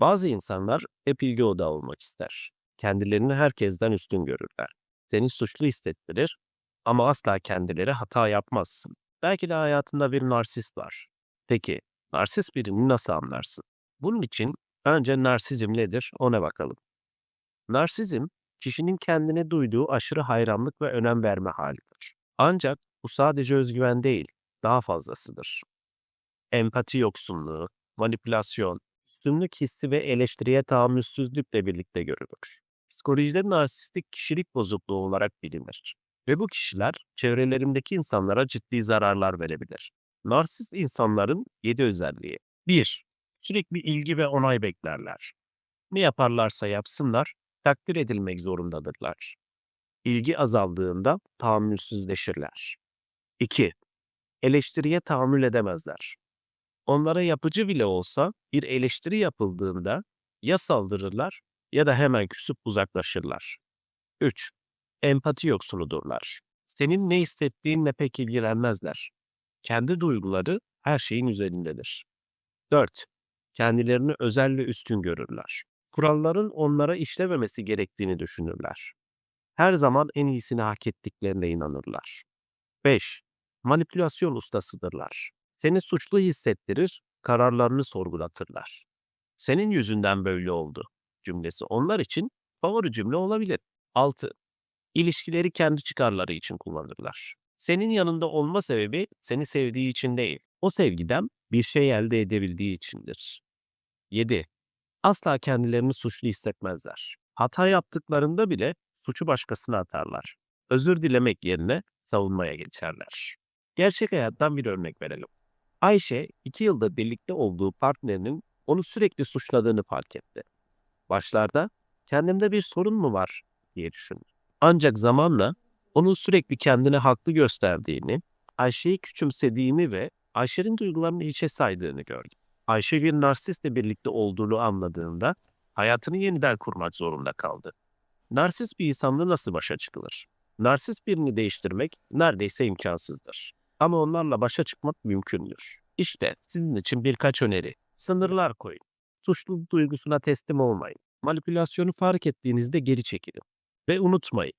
Bazı insanlar hep ilgi odağı olmak ister. Kendilerini herkesten üstün görürler. Seni suçlu hissettirir ama asla kendileri hata yapmazsın. Belki de hayatında bir narsist var. Peki, narsist birini nasıl anlarsın? Bunun için önce narsizm nedir ona bakalım. Narsizm, kişinin kendine duyduğu aşırı hayranlık ve önem verme halidir. Ancak bu sadece özgüven değil, daha fazlasıdır. Empati yoksunluğu, manipülasyon, üstünlük hissi ve eleştiriye tahammülsüzlükle birlikte görülür. Psikolojide narsistik kişilik bozukluğu olarak bilinir. Ve bu kişiler çevrelerindeki insanlara ciddi zararlar verebilir. Narsist insanların 7 özelliği. 1. Sürekli ilgi ve onay beklerler. Ne yaparlarsa yapsınlar, takdir edilmek zorundadırlar. İlgi azaldığında tahammülsüzleşirler. 2. Eleştiriye tahammül edemezler. Onlara yapıcı bile olsa bir eleştiri yapıldığında ya saldırırlar ya da hemen küsüp uzaklaşırlar. 3. Empati yoksunudurlar. Senin ne hissettiğinle pek ilgilenmezler. Kendi duyguları her şeyin üzerindedir. 4. Kendilerini özel ve üstün görürler. Kuralların onlara işlememesi gerektiğini düşünürler. Her zaman en iyisini hak ettiklerine inanırlar. 5. Manipülasyon ustasıdırlar. Seni suçlu hissettirir, kararlarını sorgulatırlar. Senin yüzünden böyle oldu cümlesi onlar için favori cümle olabilir. 6. İlişkileri kendi çıkarları için kullanırlar. Senin yanında olma sebebi seni sevdiği için değil, o sevgiden bir şey elde edebildiği içindir. 7. Asla kendilerini suçlu hissetmezler. Hata yaptıklarında bile suçu başkasına atarlar. Özür dilemek yerine savunmaya geçerler. Gerçek hayattan bir örnek verelim. Ayşe, iki yılda birlikte olduğu partnerinin onu sürekli suçladığını fark etti. Başlarda kendimde bir sorun mu var diye düşündü. Ancak zamanla onun sürekli kendini haklı gösterdiğini, Ayşe'yi küçümsediğini ve Ayşe'nin duygularını hiçe saydığını gördü. Ayşe bir narsistle birlikte olduğunu anladığında hayatını yeniden kurmak zorunda kaldı. Narsist bir insanla nasıl başa çıkılır? Narsist birini değiştirmek neredeyse imkansızdır. Ama onlarla başa çıkmak mümkündür. İşte sizin için birkaç öneri. Sınırlar koyun. Suçluluk duygusuna teslim olmayın. Manipülasyonu fark ettiğinizde geri çekilin. Ve unutmayın,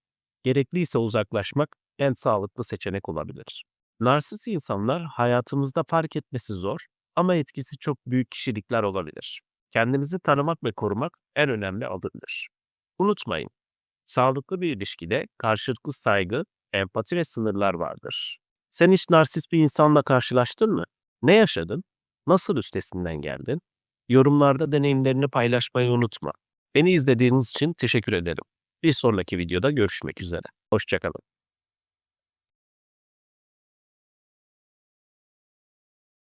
gerekliyse uzaklaşmak en sağlıklı seçenek olabilir. Narsist insanlar hayatımızda fark etmesi zor ama etkisi çok büyük kişilikler olabilir. Kendinizi tanımak ve korumak en önemli adımdır. Unutmayın, sağlıklı bir ilişkide karşılıklı saygı, empati ve sınırlar vardır. Sen hiç narsist bir insanla karşılaştın mı? Ne yaşadın? Nasıl üstesinden geldin? Yorumlarda deneyimlerini paylaşmayı unutma. Beni izlediğiniz için teşekkür ederim. Bir sonraki videoda görüşmek üzere. Hoşçakalın.